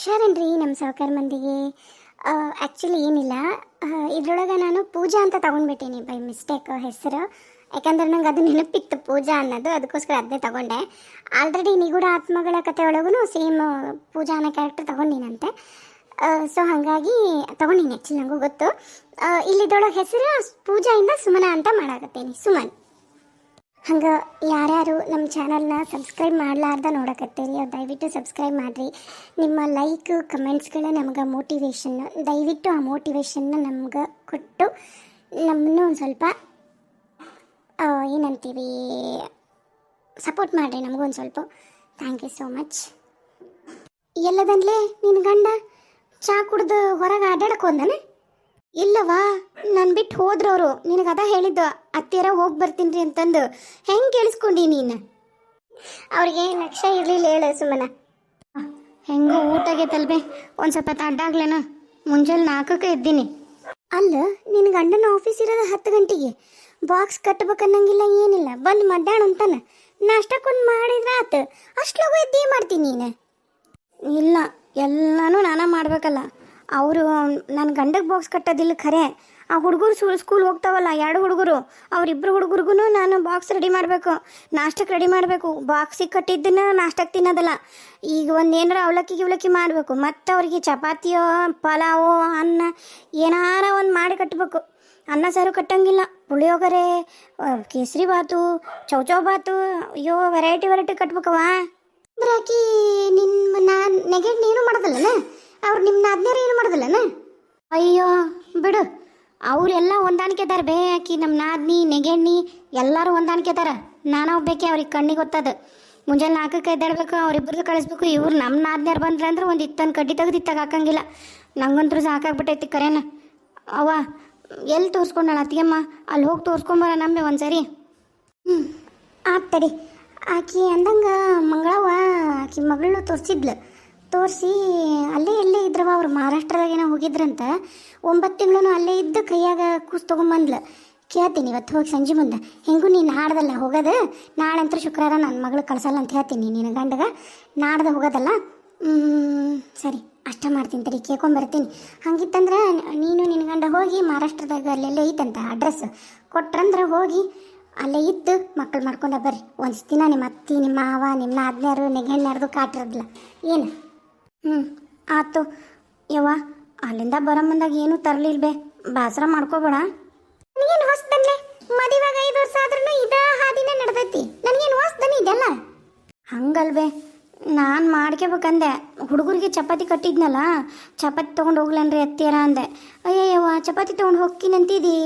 ಹುಷಾರೇನ್ರಿ ನಮ್ಮ ಸಹಕಾರ ಮಂದಿಗೆ. ಆ್ಯಕ್ಚುಲಿ ಏನಿಲ್ಲ. ಇದ್ರೊಳಗೆ ನಾನು ಪೂಜಾ ಅಂತ ತೊಗೊಂಡ್ಬಿಟ್ಟೀನಿ ಬೈ ಮಿಸ್ಟೇಕ್ ಹೆಸರು. ಯಾಕಂದ್ರೆ ನಂಗೆ ಅದು ನೆನಪಿತ್ತು ಪೂಜಾ ಅನ್ನೋದು, ಅದಕ್ಕೋಸ್ಕರ ಅದನ್ನೇ ತಗೊಂಡೆ. ಆಲ್ರೆಡಿ ನಿಗೂಢ ಆತ್ಮಗಳ ಕತೆ ಒಳಗೂ ಸೇಮ್ ಪೂಜಾ ಅನ್ನೋ ಕ್ಯಾರೆಕ್ಟರ್ ತೊಗೊಂಡಿನಂತೆ ಸೊ ಹಾಗಾಗಿ ತೊಗೊಂಡಿನಿ ಆ್ಯಕ್ಚುಲಿ ನನಗೂ ಗೊತ್ತು. ಇಲ್ಲಿದೊಳಗೆ ಹೆಸರು ಪೂಜಾಯಿಂದ ಸುಮನ ಅಂತ ಮಾಡಾಕತ್ತೀನಿ, ಸುಮನ್. ಹಂಗೆ ಯಾರ್ಯಾರು ನಮ್ಮ ಚಾನಲ್ನ ಸಬ್ಸ್ಕ್ರೈಬ್ ಮಾಡಲಾರ್ದ ನೋಡಕತ್ತೀರಿ ಅವ್ರು ದಯವಿಟ್ಟು ಸಬ್ಸ್ಕ್ರೈಬ್ ಮಾಡಿರಿ. ನಿಮ್ಮ ಲೈಕ್, ಕಮೆಂಟ್ಸ್ಗಳೇ ನಮ್ಗೆ ಮೋಟಿವೇಶನ್ ದಯವಿಟ್ಟು ಆ ಮೋಟಿವೇಶನ್ನ ನಮ್ಗೆ ಕೊಟ್ಟು ನಮ್ಮನ್ನು ಒಂದು ಸ್ವಲ್ಪ ಏನಂತೀವಿ ಸಪೋರ್ಟ್ ಮಾಡಿರಿ ನಮಗೊಂದು ಸ್ವಲ್ಪ. ಥ್ಯಾಂಕ್ ಯು ಸೋ ಮಚ್ ಎಲ್ಲದನ್ಲೇ ನಿನ್ನ ಗಂಡ ಚಾ ಕುಡ್ದು ಹೊರಗೆ ಆಡಾಡಕ್ಕೆ ಇಲ್ಲವಾ ನಾನು ಬಿಟ್ಟು ಹೋದ್ರವರು. ನಿನಗೆ ಅದ ಹೇಳಿದ್ದು ಅತ್ತಿರ ಹೋಗಿ ಬರ್ತೀನಿ ಅಂತಂದು. ಹೆಂಗೆ ಕೇಳಿಸ್ಕೊಂಡಿ ನೀನು? ಅವ್ರಿಗೆ ಲಕ್ಷ ಇರಲಿಲ್ಲ ಹೇಳ ಸುಮ್ಮನ. ಹೆಂಗೋ ಊಟ ಆಗೈತಲ್ಬೆ ಒಂದು ಸ್ವಲ್ಪ ತಡ್ಡಾಗ್ಲೇನ ಮುಂಜಾನೆ ನಾಲ್ಕಕ್ಕೆ ಇದ್ದೀನಿ ಅಲ್ಲ ನಿನ್ನ ಗಂಡನ ಆಫೀಸ್ ಇರೋದು ಹತ್ತು ಗಂಟೆಗೆ. ಬಾಕ್ಸ್ ಕಟ್ಬೇಕನ್ನಂಗಿಲ್ಲ, ಏನಿಲ್ಲ. ಬಂದು ಮಡ್ಡಾಣ ಅಂತಾನ. ನಾಷ್ಟಕ್ಕೊಂದು ಮಾಡಿದ್ರೆ ಆತು. ಅಷ್ಟ್ಲಗು ಎದ್ದೇ ಮಾಡ್ತೀನಿ ನೀನು. ಇಲ್ಲ, ಎಲ್ಲನೂ ನಾನೇ ಮಾಡ್ಬೇಕಲ್ಲ. ಅವರು ನನ್ನ ಗಂಡಗೆ ಬಾಕ್ಸ್ ಕಟ್ಟೋದಿಲ್ಲ ಖರೆ. ಆ ಹುಡುಗರು ಸು ಸ್ಕೂಲ್ ಹೋಗ್ತಾವಲ್ಲ, ಎರಡು ಹುಡುಗರು. ಅವರಿಬ್ಬರು ಹುಡುಗರಿಗೂ ನಾನು ಬಾಕ್ಸ್ ರೆಡಿ ಮಾಡಬೇಕು. ನಾಷ್ಟಕ್ಕೆ ರೆಡಿ ಮಾಡಬೇಕು. ಬಾಕ್ಸಿಗೆ ಕಟ್ಟಿದ್ದನ್ನ ನಾಷ್ಟಕ್ಕೆ ತಿನ್ನೋದಲ್ಲ. ಈಗ ಒಂದು ಏನಾರ ಅವಲಕ್ಕಿ ಗಿವಲಕ್ಕಿ ಮಾಡಬೇಕು. ಮತ್ತು ಅವ್ರಿಗೆ ಚಪಾತಿಯೋ, ಪಲಾವೋ, ಅನ್ನ, ಏನಾರ ಒಂದು ಮಾಡಿ ಕಟ್ಟಬೇಕು ಅನ್ನ ಸಾರು ಕಟ್ಟಂಗಿಲ್ಲ. ಪುಳಿಯೋಗರೆ ಕೇಸರಿ ಬಾತು ಚೌಚೌ ಬಾತು ಅಯ್ಯೋ ವೆರೈಟಿ ವೆರೈಟಿ ಕಟ್ಬೇಕವಾ ಅಂದ್ರೆ ಆಕಿ ನಿನ್ನ ನಾನು ನೆಗೆಟ್ ನೀನು ಮಾಡೋದಲ್ಲನ? ಅವ್ರು ನಿಮ್ಮ ಅದ್ನೇ ಏನು ಮಾಡೋದಿಲ್ಲನ? ಅಯ್ಯೋ, ಬಿಡು. ಅವರೆಲ್ಲ ಹೊಂದಾಣಿಕೆ ಅದಾರ ಬೇ ಆಕಿ ನಮ್ಮ ನಾದ್ನಿ, ನೆಗೆಣ್ಣಿ, ಎಲ್ಲರೂ ಹೊಂದಾಣಿಕೆ ಅದಾರ ನಾನು ಹೋಗ್ಬೇಕೆ ಅವ್ರಿಗೆ ಕಣ್ಣಿಗೆ ಗೊತ್ತದ. ಮುಂಜಾನೆ ನಾಲ್ಕಕ್ಕೆ ಎದ್ದಾಡ್ಬೇಕು ಅವ್ರಿಬ್ರದ್ದು ಕಳಿಸ್ಬೇಕು. ಇವ್ರು ನಮ್ಮ ನಾದ್ನೇರು ಬಂದ್ರೆ ಅಂದ್ರೆ ಒಂದು ಇತ್ತನ್ ಕಡ್ಡಿ ತೆಗೆದು ಇತ್ತಾಗ ಹಾಕಂಗಿಲ್ಲ. ನಂಗಂತೂ ಸಾಕಾಗ್ಬಿಟ್ಟೈತಿ ಕರೇನ. ಅವ ಎಲ್ಲಿ ತೋರಿಸ್ಕೊಂಡಾಳ ಅತ್ತಿಗೆಮ್ಮ ಅಲ್ಲಿ ಹೋಗಿ ತೋರಿಸ್ಕೊಂಬರ ನಮ್ಮೆ ಒಂದ್ಸರಿ. ಹ್ಞೂ ಆಗ್ತಡಿ ಆಕಿ ಅಂದಂಗೆ ಮಂಗಳವ್ವ ಆಕಿ ಮಗಳು ತೋರಿಸಿದ್ಲು. ತೋರಿಸಿ, ಅಲ್ಲೇ ಎಲ್ಲೇ ಇದ್ರವ ಅವ್ರು. ಮಹಾರಾಷ್ಟ್ರದಾಗ ಏನೋ ಹೋಗಿದ್ರಂತ. ಒಂಬತ್ತು ತಿಂಗಳು ಅಲ್ಲೇ ಇದ್ದು ಕೈಯಾಗ ಕೂಸ್ ತೊಗೊಂಬಂದ್ಲು. ಕೇಳ್ತೀನಿ, ಇವತ್ತು ಹೋಗಿ ಸಂಜೆ ಮುಂದೆ. ಹೆಂಗೂ ನೀನು ನಾಡ್ದಲ್ಲ, ಹೋಗೋದು? ನಾಳೆ ಅಂತ ಶುಕ್ರವಾರ ನನ್ನ ಮಗಳು ಕಳ್ಸಲ್ಲ ಅಂತ ಹೇಳ್ತೀನಿ ನಿನ್ನ ಗಂಡಗ. ನಾಡ್ದು ಹೋಗೋದಲ್ಲ? ಸರಿ, ಅಷ್ಟ ಮಾಡ್ತೀನಿ ತಡಿ ಕೇಳ್ಕೊಂಬರ್ತೀನಿ ಹಂಗಿತ್ತಂದ್ರೆ ನೀನು ನಿನ್ನ ಗಂಡ ಹೋಗಿ ಮಹಾರಾಷ್ಟ್ರದಾಗ ಅಲ್ಲೆಲ್ಲೇ ಐತಂತ ಅಡ್ರೆಸ್. ಕೊಟ್ರಂದ್ರೆ ಹೋಗಿ ಅಲ್ಲೇ ಇದ್ದು ಮಕ್ಕಳು ಮಾಡ್ಕೊಂಡ ಬರ್ರಿ. ಒಂದು ದಿನ ನಿಮ್ಮ ಅತ್ತಿ, ನಿಮ್ಮ ಮಾವ, ನಿಮ್ಮ ನಾದ್ನ್ಯಾರು ನೆಗೆಣ್ಣಾರ್ದು ಕಾಟಿರೋದಿಲ್ಲ ಏನು? ಹ್ಞೂ ಆತು ಯವ್ವ ಅಲ್ಲಿಂದ ಬರೋ ಏನೂ ತರಲಿಲ್ಬೇ. ಬಾಸರ ಮಾಡ್ಕೋಬೇಡ. ನನಗೇನು ಹೊಸ್ದನ್ನೇ ಮದಿವಾಗ ಐದು ವರ್ಷ ಆದ್ರೂ ಇದ ಹಾದಿನೇ ನಡೆದೈತಿ. ನನಗೇನು ಹೊಸ್ದನ ಇದೆಲ್ಲ? ಹಂಗಲ್ವೇ ನಾನು ಮಾಡ್ಕೋಬೇಕಂದೆ ಹುಡುಗರಿಗೆ ಚಪಾತಿ ಕಟ್ಟಿದ್ನಲ್ಲ ಚಪಾತಿ ತೊಗೊಂಡು ಹೋಗ್ಲನ್ರಿ ಅತ್ತಿಯರ ಅಂದೆ. ಅಯ್ಯಯ್ಯವ್ವ ಚಪಾತಿ ತೊಗೊಂಡು ಹೋಗ್ಕಿನಂತಿದಿ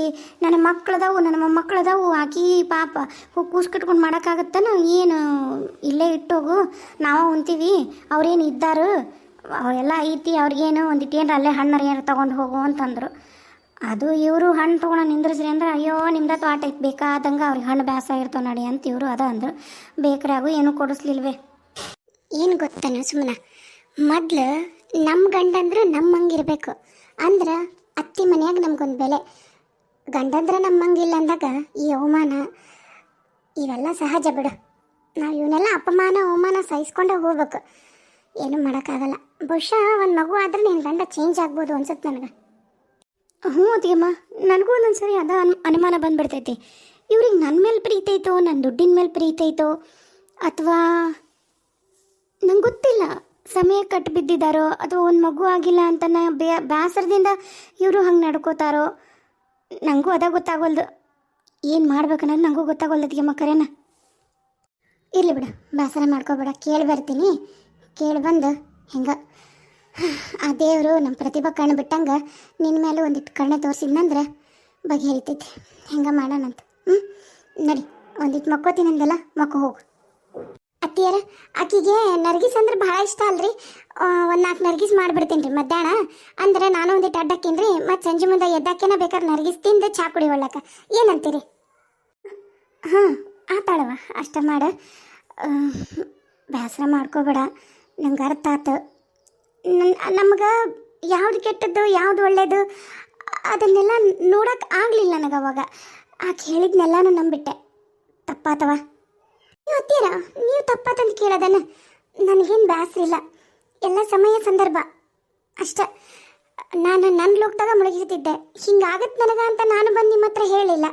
ನನ್ನ ಮಕ್ಕಳದಾವು ನನ್ನ ಮೊಮ್ಮಕ್ಕಳದಾವು ಆಕಿ ಪಾಪ. ಕೂಸ್ ಕಟ್ಕೊಂಡು ಮಾಡೋಕ್ಕಾಗತ್ತನ? ಏನು ಇಲ್ಲೇ ಇಟ್ಟೋಗು. ನಾವು ಉಣ್ತೀವಿ. ಅವ್ರೇನು ಇದ್ದಾರು? ಅವೆಲ್ಲ ಐತಿ, ಅವ್ರಿಗೇನು ಒಂದಿಟ್ಟು ಏನು ಅಲ್ಲೇ ಹಣ್ಣು ಏನು ತೊಗೊಂಡು ಹೋಗು ಅಂತಂದರು. ಅದು ಇವರು ಹಣ್ಣು ತೊಗೊಂಡು ನಿಂದ್ರಿಸ್ರಿ ಅಂದ್ರೆ, ಅಯ್ಯೋ ನಿಮ್ದ ತೋಟ ಐತಿ, ಬೇಕಾದಂಗೆ ಅವ್ರಿಗೆ ಹಣ್ಣು ಬೇಸ ಇರ್ತಾವ ನಡಿ ಅಂತ ಇವರು ಅದ ಅಂದರು. ಬೇಕ್ರಾಗು ಏನೂ ಕೊಡಿಸ್ಲಿಲ್ವೇ. ಏನು ಗೊತ್ತೇನು ಸುಮ್ಮನ ಮೊದ್ಲು ನಮ್ಮ ಗಂಡಂದ್ರೆ ನಮ್ಮಂಗಿರ್ಬೇಕು. ಅಂದ್ರೆ ಅತ್ತಿ ಮನೆಯಾಗ ನಮ್ಗೊಂದು ಬೆಲೆ. ಗಂಡಂದ್ರೆ ನಮ್ಮಂಗಿಲ್ಲ ಅಂದಾಗ ಈ ಅವಮಾನ, ಇವೆಲ್ಲ ಸಹಜ ಬಿಡು. ನಾವು ಇವನ್ನೆಲ್ಲ ಅಪಮಾನ, ಅವಮಾನ ಸಹಿಸ್ಕೊಂಡೇ ಹೋಗ್ಬೇಕು. ಏನೂ ಮಾಡೋಕ್ಕಾಗಲ್ಲ. ಬಹುಶಃ ಒಂದು ಮಗು ಆದರೆ ನೀನು ಗಂಡ ಚೇಂಜ್ ಆಗ್ಬೋದು ಅನ್ಸುತ್ತೆ ನನಗೆ. ಹ್ಞೂ ಅತ್ತಿಗೆಮ್ಮ ನನಗೂ ಒಂದೊಂದು ಸರಿ ಅದ ಅನು, ಅನುಮಾನ ಬಂದುಬಿಡ್ತೈತಿ. ಇವ್ರಿಗೆ ನನ್ನ ಮೇಲೆ ಪ್ರೀತಿ ಐತೋ ನನ್ನ ದುಡ್ಡಿನ ಮೇಲೆ ಪ್ರೀತಿ ಐತೋ, ಅಥವಾ ನಂಗೆ ಗೊತ್ತಿಲ್ಲ ಸಮಯ ಕಟ್ಟು ಬಿದ್ದಿದ್ದಾರೋ, ಅಥವಾ ಒಂದು ಮಗು ಆಗಿಲ್ಲ ಅಂತ ಬೇ ಬೇಸರದಿಂದ ಇವರು ಹಂಗೆ ನಡ್ಕೋತಾರೋ ನನಗೂ ಅದ ಗೊತ್ತಾಗೋಲ್ದು. ಏನು ಮಾಡ್ಬೇಕನ್ನೋದು ನನಗೂ ಗೊತ್ತಾಗೋಲ್ದು ಅದಿಗೆಮ್ಮ ಕರೆನ. ಇರಲಿ ಬಿಡು ಬೇಸರ ಮಾಡ್ಕೋಬೇಡ ಕೇಳಿ ಬರ್ತೀನಿ ಕೇಳಿ ಬಂದು ಹೆಂಗೆ? ಆ ದೇವರು ನಮ್ಮ ಪ್ರತಿಭಾ ಕಣ್ಣು ಬಿಟ್ಟಂಗೆ ನಿನ್ನ ಮೇಲೆ ಒಂದಿಟ್ಟು ಕಣ್ಣೆ ತೋರಿಸಿದ್ನಂದ್ರೆ ಹೇಳ್ತೈತಿ ಹೆಂಗೆ ಮಾಡೋಣಂತ? ಹ್ಞೂ ನಡಿ ಒಂದಿಟ್ಟು ಮಕ್ಕೋತೀನಂದಲ್ಲ ಮಕ್ಕೋ ಹೋಗು. ಅತ್ತಿಯರ, ಆಕಿಗೆ ನರ್ಗಿಸ್ ಅಂದ್ರೆ ಭಾಳ ಇಷ್ಟ ಅಲ್ರಿ. ಒಂದು ನಾಲ್ಕು ನರ್ಗಿಸ್ ಮಾಡಿಬಿಡ್ತೀನಿ ರೀ ಮಧ್ಯಾಹ್ನ. ಅಂದ್ರೆ ನಾನು ಒಂದಿಟ್ಟು ಅಡ್ಡಕ್ಕೀನಿ ರೀ ಮತ್ತು ಸಂಜೆ ಮುಂದೆ ಎದ್ದಾಕೇನ ಬೇಕಾದ್ರೆ ನರ್ಗಿಸ್ ತಿಂದು ಚಾ ಕುಡಿ ಒಳ್ಳಕ ಏನಂತೀರಿ? ಹಾಂ ಆತಾಳವ ಅಷ್ಟ ಮಾಡ. ಬೇಸರ ಮಾಡ್ಕೋಬೇಡ. ನಂಗೆ ಅರ್ಥ ಆತು. ನಮ್ಗೆ ಯಾವ್ದು ಕೆಟ್ಟದ್ದು, ಯಾವ್ದು ಒಳ್ಳೇದು, ಅದನ್ನೆಲ್ಲ ನೋಡಕ್ಕೆ ಆಗಲಿಲ್ಲ ನನಗೆ ಅವಾಗ. ಆಕೆ ಹೇಳಿದ್ನೆಲ್ಲಾನು ನಂಬಿಟ್ಟೆ. ತಪ್ಪಾತವ? ನೀವು ಅತ್ತೀರ? ನೀವು ತಪ್ಪಾತಂತ ಕೇಳೋದನ್ನ ನನಗೇನು ಬ್ಯಾಸ್ರಿಲ್ಲ. ಎಲ್ಲ ಸಮಯ ಸಂದರ್ಭ. ಅಷ್ಟೆ. ನಾನು ನನ್ನ ಲೋಕದಾಗ ಮುಳುಗಿರ್ತಿದ್ದೆ ಹಿಂಗಾಗತ್ತೆ ನನಗ ಅಂತ ನಾನು ಬಂದು ನಿಮ್ಮ ಹತ್ರ ಹೇಳಿಲ್ಲ.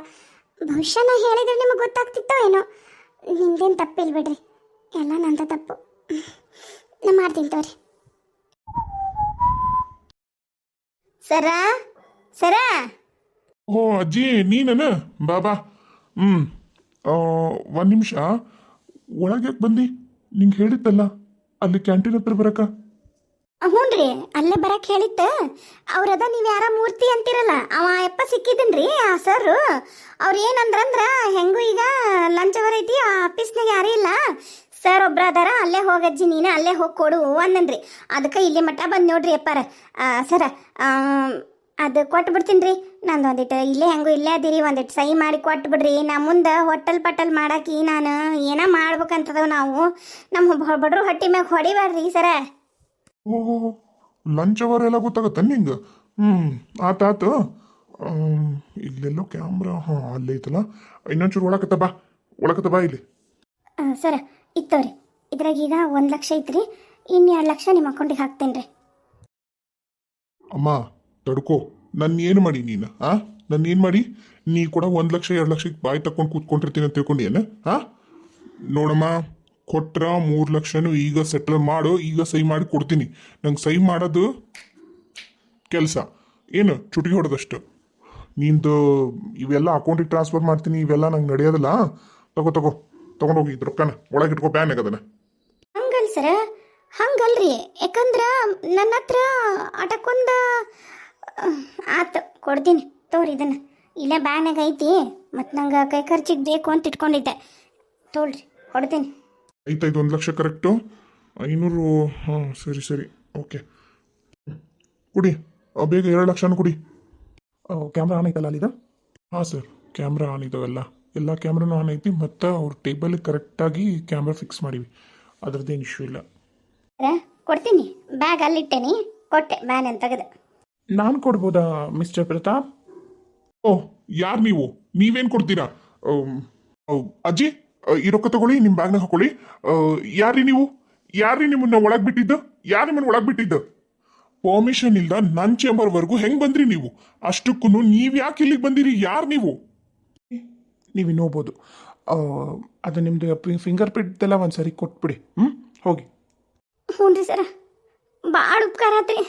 ಬಹುಶಃ ನಾ ಹೇಳಿದ್ರೆ ನಿಮಗೆ ಗೊತ್ತಾಗ್ತಿತ್ತೋ ಏನೋ? ನಿಮ್ದೇನು ತಪ್ಪಿಲ್ಲ ಬಿಡ್ರಿ. ಎಲ್ಲ ನಂದ ತಪ್ಪು. ನಾ ಮಾಡ್ತೀನಿ ತೋರಿ ಸರ ಸರ? ಓ ಅಜ್ಜಿ ನೀನನ? ಬಾಬಾ ಹ್ಞೂ ಒಂದು ನಿಮಿಷ. ಒಳಗೆ ಬಂದಿ ಬಂದು? ನಿಂಗೆ ಹೇಳಿದ್ದಲ್ಲ ಅಲ್ಲಿ ಕ್ಯಾಂಟೀನ್ ಹತ್ರ ಬರಕ? ರೀ ಅಲ್ಲೇ ಬರಕ್ ಹೇಳಿತ್ತ. ಅವ್ರದ ನೀವು ಯಾರ ಮೂರ್ತಿ ಅಂತಿರಲ್ಲ ಅವ ಯಪ್ಪ ಸಿಕ್ಕಿದ್ದನ್ರಿ ಆ ಸರ್. ಅವ್ರು ಏನಂದ್ರಂದ್ರ ಹೆಂಗೂ ಈಗ ಲಂಚ್ ಅವರ್ ಐತಿ ಆ ಆಫೀಸ್ನಾಗ ಯಾರೂ ಇಲ್ಲ. ಸರ್ ಒಬ್ರ ಅದಾರ ಅಲ್ಲೇ ಹೋಗಜ್ಜಿ ನೀನು ಅಲ್ಲೇ ಹೋಗಿ ಕೊಡು ಅಂದನ್ರಿ ಅದಕ್ಕೆ ಇಲ್ಲಿ ಮಟ್ಟ ಬಂದು ನೋಡ್ರಿ ಅಪ್ಪಾರ. ಸರ ಅದು ಕೊಟ್ಟು ಬಿಡ್ತೀನಿ ರೀ ನಂದು ಒಂದಿಟ್ಟು ಇಲ್ಲೇ ಹೆಂಗೂ ಇಲ್ಲೇ ಅದಿರಿ ಒಂದಿಟ್ಟು ಸಹಿ ಮಾಡಿ ಕೊಟ್ಟು ಬಿಡ್ರಿ. ನಾ ಮುಂದೆ ಹೊಟ್ಟಲ್ ಪಟ್ಟಲ್ ಮಾಡಾಕಿ ನಾನು ಏನ ಮಾಡ್ಬೇಕಂತದವ್ ನಾವು. ನಮ್ಮ ಬಡ್ರು ಹೊಟ್ಟಿ ಮ್ಯಾಗ ಹೊಡಿಬಾರ್ರಿ ಸರ ಓ ಲಂಚ್ ಅವರ್ ಎಲ್ಲ ಗೊತ್ತಾಗತ್ತ ನಿಂಗೆ? ಹ್ಞೂ ಆತಾತು ಆಮ್, ಇಲ್ಲೆಲ್ಲೋ ಕ್ಯಾಮ್ರಾ ಹಾಂ ಅಲ್ಲೇ ಐತಲ್ಲ. ಇನ್ನೊಂಚೂರು ಒಳಕತ್ತ ಬಾ. ಒಳಕತ್ತ ಬಾ ಇಲ್ಲಿ. ಸರ ಇತ್ತವ್ರಿ. ಇದ್ರಾಗ ಈಗ ಒಂದು ಲಕ್ಷ ಐತ್ರಿ. ಇನ್ನು ಎರಡು ಲಕ್ಷ ನಿಮ್ಮ ಅಕೌಂಟಿಗೆ ಹಾಕ್ತೇನೆ ರೀ ಅಮ್ಮ, ತಡ್ಕೋ. ನನ್ನ ಏನು ಮಾಡಿ ನೀನು, ಆ? ನನ್ನ ಏನು ಮಾಡಿ? ನೀ ಕೂಡ ಒಂದು ಲಕ್ಷ, ಎರಡು ಲಕ್ಷಕ್ಕೆ ಬಾಯಿ ತಕೊಂಡು ಕೂತ್ಕೊಂಡಿರ್ತೀನಿ ಅಂತ ತಿಳ್ಕೊಂಡು ಏನು ಆ? ನೋಡಮ್ಮ, ಕೊಟ್ರ ಮೂರು ಲಕ್ಷನು ಈಗ ಸೆಟಲ್ ಮಾಡು, ಈಗ ಸಹಿ ಮಾಡಿ ಕೊಡ್ತೀನಿ. ನಂಗೆ ಸಹಿ ಮಾಡೋದು ಕೆಲಸ. ಏನು ಚುಟಿಗೆ ಹೊಡೆದಷ್ಟು. ನಿಂದು ಇವೆಲ್ಲ ಅಕೌಂಟಿಗೆ ಟ್ರಾನ್ಸ್ಫರ್ ಮಾಡ್ತೀನಿ, ಇವೆಲ್ಲ ನಂಗೆ ನಡೆಯೋದಲ್ಲ ತಗೋ ತಗೋ. ತಗೊಂಡೋಗಿ ರೊಕ್ಕನ ಒಳಗೆ ಇಟ್ಕೋ ಬ್ಯಾನ್ ಆಗದನ ಹಂಗಲ್ ಸರ ಹಂಗಲ್ರಿ. ಯಾಕಂದ್ರ ನನ್ನ ಹತ್ರ ಅಟಕೊಂದ ಆತು ಕೊಡ್ತೀನಿ. ತೋರಿ ಇದನ್ನ. ಇಲ್ಲೇ ಬ್ಯಾನಾಗ ಐತಿ ಮತ್ತು ನಂಗೆ ಕೈ ಖರ್ಚಿಗೆ ಬೇಕು ಅಂತ ಇಟ್ಕೊಂಡಿದ್ದೆ. ತೋಳ್ರಿ ಕೊಡ್ತೀನಿ. ಐತೈದು ಒಂದು ಲಕ್ಷ ಕರೆಕ್ಟು. ಐನೂರು ಹಾಂ ಸರಿ ಸರಿ. ಓಕೆ. ಕುಡಿ ಆ, ಬೇಗ ಎರಡು ಲಕ್ಷನೂ ಕುಡಿ. ಕ್ಯಾಮ್ರಾ ಆನ್ ಐತಲ್ಲ ಅಲ್ಲಿದ ಹಾಂ ಸರ್. Camera on ಇದಾವೆಲ್ಲ. ಎಲ್ಲ ಕ್ಯಾಮ್ರಾನು ಆನ್ ಐತಿ ಮತ್ತು ಅವ್ರ ಟೇಬಲಿಗೆ ಕರೆಕ್ಟಾಗಿ ಕ್ಯಾಮ್ರಾ ಫಿಕ್ಸ್ ಮಾಡಿವಿ. ಅದ್ರದ್ದೇನು ಇಶ್ಯೂ ಇಲ್ಲ. ಕೊಡ್ತೀನಿ. ಬ್ಯಾಗ್ ಅಲ್ಲಿಟ್ಟೇನಿ. ಕೊಟ್ಟೆ ಬ್ಯಾನ್ ಅಂತ ತೆಗೆದು. ನಾನು ಕೊಡ್ಬೋದಾ ಮಿಸ್ಟರ್ ಪ್ರತಾಪ್? ಓ ಯಾರು ನೀವು? ನೀವೇನು ಕೊಡ್ತೀರಾ? ಅಜ್ಜಿ ಈ ರೊಕ್ಕ ತಗೊಳ್ಳಿ ನಿಮ್ಮ ಬ್ಯಾಗ್ನಾಗ ಹಾಕೊಳ್ಳಿ. ಯಾರ್ರಿ ನೀವು? ಯಾರ್ರಿ ನಿಮ್ಮನ್ನ ಒಳಗೆ ಬಿಟ್ಟಿದ್ದು? ಯಾರು ನಿಮ್ಮನ್ನ ಒಳಗೆ ಬಿಟ್ಟಿದ್ದು? ಪರ್ಮಿಷನ್ ಇಲ್ದ ನನ್ನ ಚೇಂಬರ್ವರೆಗೂ ಹೆಂಗ್ ಬಂದ್ರಿ ನೀವು? ಅಷ್ಟಕ್ಕೂ ನೀವು ಯಾಕೆ ಇಲ್ಲಿಗೆ ಬಂದಿರಿ? ಯಾರು ನೀವು? ನೀವು ನೋಡ್ಬೋದು ಅದು ನಿಮ್ದು ಫಿಂಗರ್ ಪ್ರಿಂಟ್ ಎಲ್ಲ ಒಂದು ಸರಿ ಕೊಟ್ಬಿಡಿ. ಹ್ಞೂ ಹೋಗಿ. ಹ್ಞೂ ರೀ ಸರ. ಭಾಳ ಉಪಕಾರ ಆತ್ರಿ.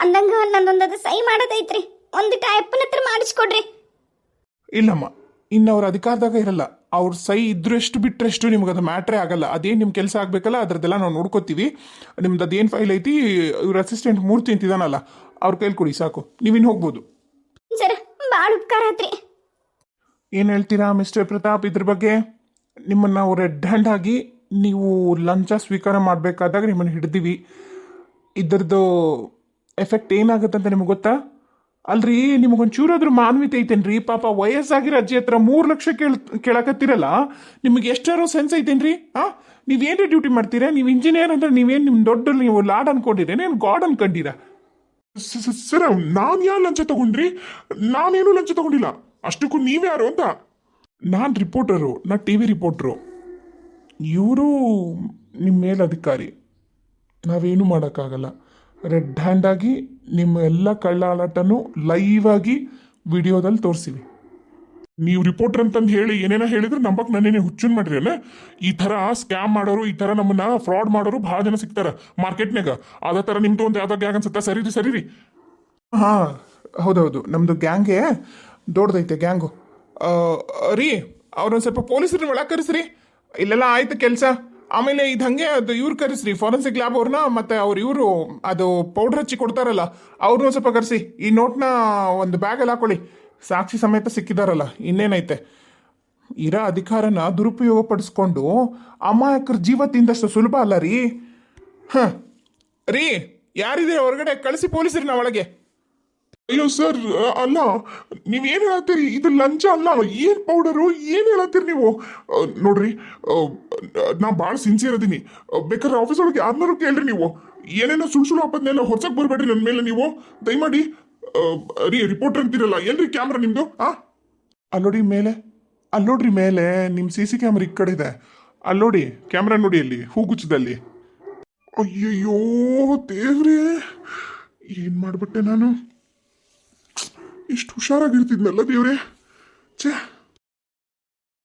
ಅಂದಂಗ ನಂದೊಂದು ಅದು ಸಹಿ ಮಾಡೋದೈತ್ರಿ. ಒಂದು ಟೈಪನ ಹತ್ರ ಮಾಡಿಸ್ಕೊಡ್ರಿ. ಇಲ್ಲಮ್ಮ ಇನ್ನು ಅವ್ರ ಅಧಿಕಾರದಾಗ ಇರಲ್ಲ. ಅವ್ರ ಸೈ ಇದ್ರು ಎಷ್ಟು ಬಿಟ್ಟರೆ ಎಷ್ಟು ನಿಮ್ಗೆ ಅದು ಮ್ಯಾಟ್ರೇ ಆಗಲ್ಲ. ಅದೇನು ನಿಮ್ಮ ಕೆಲಸ ಆಗಬೇಕಲ್ಲ ಅದರದ್ದೆಲ್ಲ ನಾವು ನೋಡ್ಕೋತೀವಿ. ನಿಮ್ದು ಅದೇನು ಫೈಲ್ ಐತಿ ಇವ್ರ ಅಸಿಸ್ಟೆಂಟ್ ಮೂರ್ತಿ ಅಂತಿದಾನಲ್ಲ ಅವ್ರ ಕೈಲಿ ಕೊಡಿ ಸಾಕು. ನೀವಿನ್ನು ಹೋಗ್ಬೋದು. ಸರ ಭಾಳ ಉಪಕಾರ ಆತ್ರಿ. ಏನು ಹೇಳ್ತೀರಾ ಮಿಸ್ಟರ್ ಪ್ರತಾಪ್ ಇದ್ರ ಬಗ್ಗೆ ನಿಮ್ಮನ್ನು ರೆಡ್ ಹ್ಯಾಂಡ್ ಆಗಿ ನೀವು ಲಂಚ ಸ್ವೀಕಾರ ಮಾಡಬೇಕಾದಾಗ ನಿಮ್ಮನ್ನು ಹಿಡ್ದೀವಿ. ಇದ್ರದ್ದು ಎಫೆಕ್ಟ್ ಏನಾಗುತ್ತೆ ಅಂತ ನಿಮ್ಗೆ ಗೊತ್ತಾ? ಅಲ್ರಿ ನಿಮಗೊಂಚೂರಾದ್ರೂ ಮಾನವೀಯತೆ ಐತೇನ್ರಿ? ಪಾಪ ವಯಸ್ಸಾಗಿರೋ ಅಜ್ಜಿ ಹತ್ರ ಮೂರು ಲಕ್ಷ ಕೇಳ್, ಕೇಳಕತ್ತಿರಲ್ಲ, ನಿಮಗೆ ಎಷ್ಟಾರೋ ಸೆನ್ಸ್ ಐತೇನ್ರಿ? ಹಾಂ ನೀವೇನ್ರಿ ಡ್ಯೂಟಿ ಮಾಡ್ತೀರಾ? ನೀವು ಇಂಜಿನಿಯರ್ ಅಂದ್ರೆ ನೀವೇನು ನಿಮ್ಮ ದೊಡ್ಡ ನೀವು ಲಾಡ್ ಅನ್ಕೊಂಡಿರ? ಏನು ಗಾಡ್ ಅನ್ಕೊಂಡಿರಾ? ಸರ್, ನಾನು ಯಾವ ಲಂಚ ತಗೊಂಡ್ರಿ? ನಾನೇನು ಲಂಚ ತಗೊಂಡಿಲ್ಲ. ಅಷ್ಟಕ್ಕೂ ನೀವ್ಯಾರು ಅಂತ? ನಾನು ರಿಪೋರ್ಟರು ನಾ ಟಿ ವಿ ರಿಪೋರ್ಟ್ರು ಇವರು ನಿಮ್ಮ ಮೇಲಧಿಕಾರಿ. ನಾವೇನು ಮಾಡೋಕ್ಕಾಗಲ್ಲ. ರೆಡ್ ಹ್ಯಾಂಡಾಗಿ ನಿಮ್ಮ ಎಲ್ಲ ಕಳ್ಳಾಟನೂ ಲೈವ್ ಆಗಿ ವಿಡಿಯೋದಲ್ಲಿ ತೋರಿಸಿವಿ. ನೀವು ರಿಪೋರ್ಟರ್ ಅಂತಂದು ಹೇಳಿ ಏನೇನೋ ಹೇಳಿದ್ರೆ ನಂಬಕ್ ನನ್ನೇನೆ ಹುಚ್ಚನ್ ಮಾಡ್ರಿಯಲ್ಲ ಈ ಥರ ಸ್ಕ್ಯಾಮ್ ಮಾಡೋರು, ಈ ಥರ ನಮ್ಮನ್ನ ಫ್ರಾಡ್ ಮಾಡೋರು ಭಾಳ ಜನ ಸಿಗ್ತಾರೆ ಮಾರ್ಕೆಟ್ನಾಗ ಅದೇ ಥರ ನಿಮ್ಮದು ಒಂದು ಯಾವುದೋ ಗ್ಯಾಂಗ್ ಅನ್ಸುತ್ತೆ? ಸರಿ ರೀ ಸರಿ ರೀ ಹಾಂ, ಹೌದೌದು. ನಮ್ಮದು ಗ್ಯಾಂಗೆ ದೊಡ್ಡದೈತೆ ಗ್ಯಾಂಗು. ರೀ, ಅವ್ರೊಂದು ಸ್ವಲ್ಪ ಪೊಲೀಸರನ್ನ ಒಳಗೆ ಕರೆಸ್ರಿ. ಇಲ್ಲೆಲ್ಲ ಆಯ್ತು ಕೆಲಸ. ಆಮೇಲೆ ಇದು ಹಂಗೆ ಅದು ಇವ್ರು ಕರೆಸ್ರಿ ಫಾರೆನ್ಸಿಕ್ ಲ್ಯಾಬ್ ಅವ್ರನ್ನ ಮತ್ತೆ ಅವ್ರು ಇವರು ಅದು ಪೌಡರ್ ಹಚ್ಚಿ ಕೊಡ್ತಾರಲ್ಲ ಅವ್ರನ್ನ ಸ್ವಲ್ಪ ಕರೆಸಿ. ಈ ನೋಟ್ನ ಒಂದು ಬ್ಯಾಗಲ್ಲಿ ಹಾಕೊಳ್ಳಿ. ಸಾಕ್ಷಿ ಸಮೇತ ಸಿಕ್ಕಿದಾರಲ್ಲ, ಇನ್ನೇನೈತೆ? ಇರೋ ಅಧಿಕಾರನ ದುರುಪಯೋಗ ಪಡಿಸ್ಕೊಂಡು ಅಮಾಯಕರ ಜೀವ ತಿಂದಷ್ಟು ಸುಲಭ ಅಲ್ಲ ರೀ. ಹಾಂ, ರೀ ಯಾರಿದ್ರೆ ಹೊರಗಡೆ ಕಳಿಸಿ ಪೊಲೀಸರನ್ನ ಒಳಗೆ? ಅಯ್ಯೋ ಸರ್ ಅಲ್ಲ, ನೀವು ಏನು ಹೇಳತ್ತೀರಿ? ಇದು ಲಂಚ ಅಲ್ಲ, ಏನು ಪೌಡರು, ಏನು ಹೇಳತ್ತೀರಿ ನೀವು? ನೋಡ್ರಿ ನಾ ಭಾಳ ಸಿನ್ಸಿಯರ್ ಅದೀನಿ. ಬೇಕಾದ್ರೆ ಆಫೀಸ್ ಒಳಗೆ ಯಾರನ್ನಾರು ಕೇಳ್ರಿ ನೀವು. ಏನೇನೋ ಸುಳ್ಳು ಸುಳ್ಳು ಆಪದ್ನೆಲ್ಲ ಹೊಸಕ್ಕೆ ಬರಬೇಡ್ರಿ ನನ್ನ ಮೇಲೆ ನೀವು. ದಯಮಾಡಿ ರೀ ರಿಪೋರ್ಟರ್ ಅಂತೀರಲ್ಲ, ಎಲ್ರಿ ಕ್ಯಾಮ್ರಾ ನಿಮ್ಮದು ಆ? ಅಲ್ಲೋಡಿ ಮೇಲೆ ಅಲ್ಲೋಡ್ರಿ ಮೇಲೆ ನಿಮ್ಮ ಸಿ ಸಿ ಕ್ಯಾಮ್ರಾ ಈ ಕಡೆ ಇದೆ. ಅಲ್ಲೋಡಿ ಕ್ಯಾಮ್ರಾ ನೋಡಿ ಅಲ್ಲಿ ಹೂಗುಚ್ಚದಲ್ಲಿ ಅಯ್ಯಯ್ಯೋ ದೇವ್ರೇ, ಏನು ಮಾಡಿಬಿಟ್ಟೆ ನಾನು? ಇಷ್ಟು ಹುಷಾರಾಗಿರ್ತಿದ್ನಲ್ಲ ದೇವ್ರೆ? ಛೇ